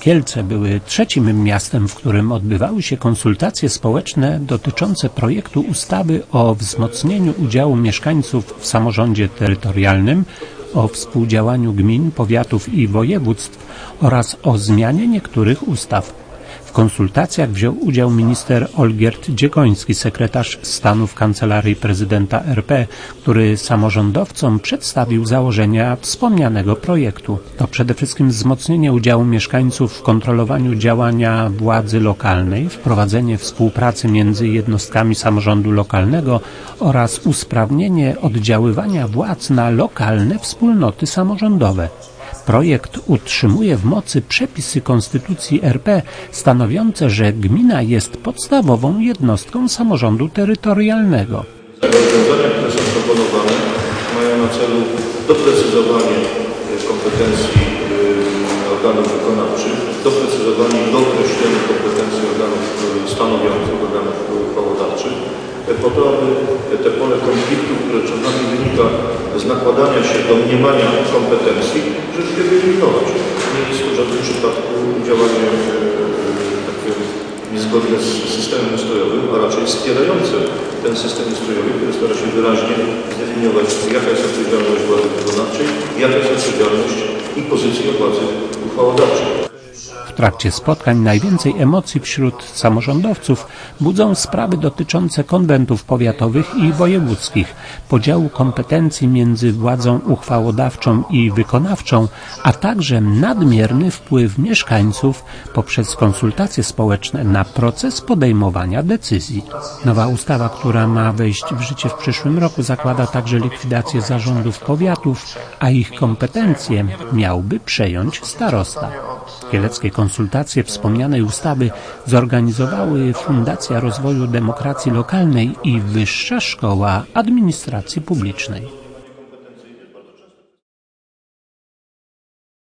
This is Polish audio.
Kielce były trzecim miastem, w którym odbywały się konsultacje społeczne dotyczące projektu ustawy o wzmocnieniu udziału mieszkańców w samorządzie terytorialnym, o współdziałaniu gmin, powiatów i województw oraz o zmianie niektórych ustaw. W konsultacjach wziął udział minister Olgierd Dziegoński, sekretarz stanu w Kancelarii Prezydenta RP, który samorządowcom przedstawił założenia wspomnianego projektu. To przede wszystkim wzmocnienie udziału mieszkańców w kontrolowaniu działania władzy lokalnej, wprowadzenie współpracy między jednostkami samorządu lokalnego oraz usprawnienie oddziaływania władz na lokalne wspólnoty samorządowe. Projekt utrzymuje w mocy przepisy Konstytucji RP stanowiące, że gmina jest podstawową jednostką samorządu terytorialnego. Rozwiązania, które są proponowane mają na celu doprecyzowanie kompetencji y, organów wykonawczych, doprecyzowanie i dookreślenie kompetencji organów y, stanowiących, organów uchwałodawczych, po to, aby nakładania się domniemania kompetencji, rzeczywiście wyeliminować. Nie jest to w żadnym przypadku działanie e, takie niezgodne z systemem ustrojowym, a raczej wspierające ten system ustrojowy, który stara się wyraźnie zdefiniować, jaka jest odpowiedzialność władzy wykonawczej, jaka jest odpowiedzialność i pozycja władzy uchwałodawczej. Trakcie spotkań najwięcej emocji wśród samorządowców budzą sprawy dotyczące konwentów powiatowych i wojewódzkich, podziału kompetencji między władzą uchwałodawczą i wykonawczą, a także nadmierny wpływ mieszkańców poprzez konsultacje społeczne na proces podejmowania decyzji. Nowa ustawa, która ma wejść w życie w przyszłym roku, zakłada także likwidację zarządów powiatów, a ich kompetencje miałby przejąć starosta. Kieleckie konsultacje wspomnianej ustawy zorganizowały Fundacja Rozwoju Demokracji Lokalnej i Wyższa Szkoła Administracji Publicznej.